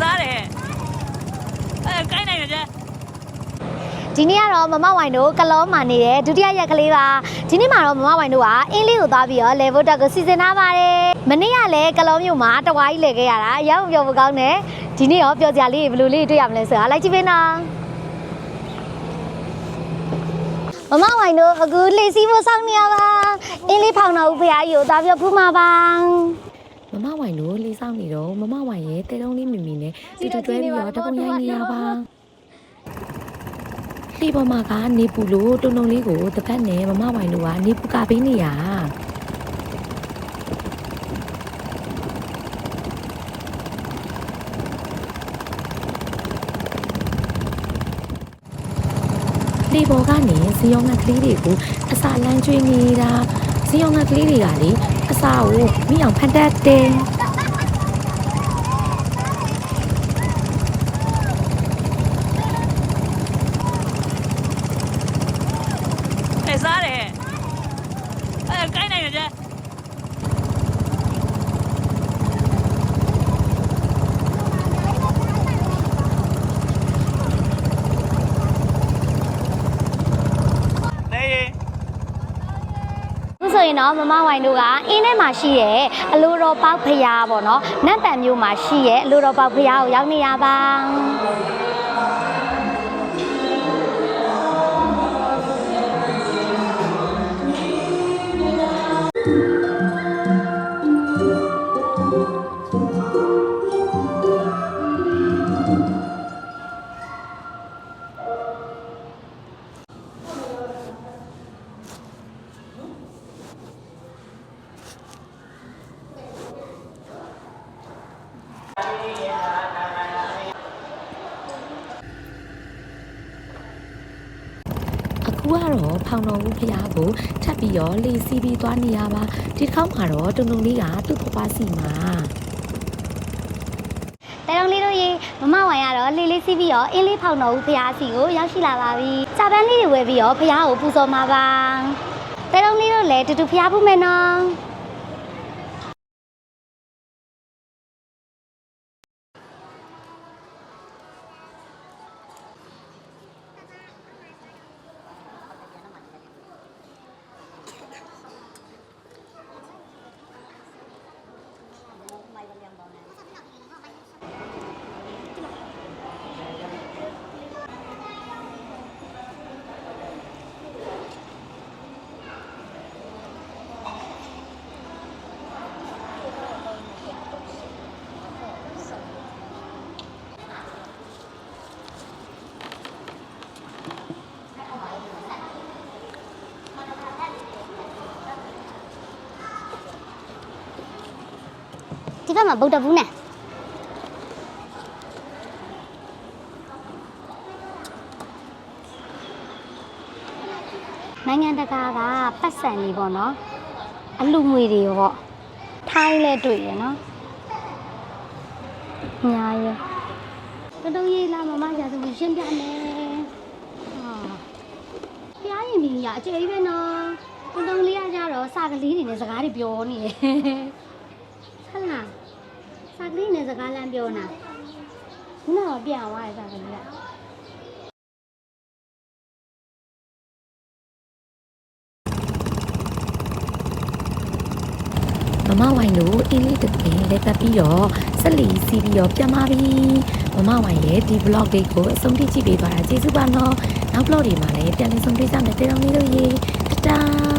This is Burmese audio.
စားတယ်အဲကိုင်းနိုင်တယ်ကြဒီနေ့ကတော့မမဝိုင်တို့ကလောမှာနေတဲ့ဒုတိယရက်ကလေးပါဒီနေ့မှာတော့မမဝိုင်တို့ကအင်းလေးကိုသွားပြီးတော့ level တက်ကိုစီစဉ်ထားပါတယ်မနေ့ကလည်းကလောမြို့မှာတဝါကြီးလေခဲ့ရတာအရောက်ပြောဖို့ကောင်းတယ်ဒီနေ့ရောပြောစရာလေးဘယ်လိုလေးတွေ့ရမလဲဆိုတာလိုက်ကြည့်ပေးနော်မမဝိုင်တို့အခုလေစီးဖို့စောင့်နေရပါအင်းလေးဖောင်တော်ဦးဖရားကြီးကိုသွားပြီးတော့ဖူးမှာပါ မမဝိုင်တို့လေးဆောင်နေတော့မမဝိုင်ရဲ့တဲတုံးလေးမိမိနဲ့တူတူတွဲပြီးတော့တပုံရိုက်နေရပါလီပေါ်မှာကနေပူလို့တုံတုံလေးကိုတစ်ဖက်နဲ့မမဝိုင်တို့ကနေပူကပေးနေရလီပေါ်ကနေဇီယောငတ်ကလေးတွေကိုအစာလန်းကျွေးနေတာ ဇီယောငတ်ကလေးတွေကလေအစာကိုမိအောင်ဖန်တတ်တယ် အဲစားတယ်အဲကိုင်းနိုင်တယ်ကြ နေရင် အခုဆို ရင်တော့မမဝိုင်တို့ကအင်းထဲမှာရှိရဲ့အလိုတော်ပေါက်ဖရားပေါ့နော်နတ်ပံမျိုးမှာရှိရဲ့အလိုတော်ပေါက်ဖရားကိုရောက်နေရပါ အခုကတော့ဖောင်တော်ဦးဖျားကိုထပ်ပြီးတော့လေစီပြီးသွားနေရပါဒီတစ်ခေါက်မှာတော့တုံတုံလေးကသူ့ဖွားဖွားစီမှာတဲတော်လေးတို့ရေမမဝိုင်ကတော့လေးလေးစီးပြီးတော့အင်းလေးဖောင်တော်ဦးဖရားစီကိုရောက်ရှိလာပါပြီ။စာပန်းလေးတွေဝယ်ပြီးတော့ဖရားကိုပူဇော်မှာပါ။တဲတော်လေးတို့လည်းတူတူဖရားဖူးမယ်နော်။ ဒီဘက်မှာဗုဒ္ဓဘူးနဲ့နိုင်ငံတကာကပတ်စံနေပေါ့နော်အလူငွေတွေရောပေါ့ထိုင်းလဲတွေ့ရနော်ညာရတတုံးရေးလာမမရာသူရှင်းပြမယ်ဟာဖျားရင်ဒီညာအကျယ်ကြီးပဲနော်တတုံးလေးကကြတော့စာကလေးတွေနဲ့စကားတွေပြောနေတယ်ဟုတ်လား စာကလေးနဲ့စကားလမ်းပြောနာခုနကပြန်သွားတယ်စာကလေးကမမဝိုင်တို့အင်းလေးတစ်ပင်လဲပတ်ပြီးတော့ဆက်လီစီပြီးတော့ပြန်ပါပြီမမဝိုင်ရဲ့ဒီ vlog လေးကိုအဆုံးထိကြည့်ပေးပါတာကျေးဇူးပါနော်နောက် vlog တွေမှာလည်းပြန်လည်ဆုံတွေ့ကြမယ်တဲတော်လေးတို့ရေတတား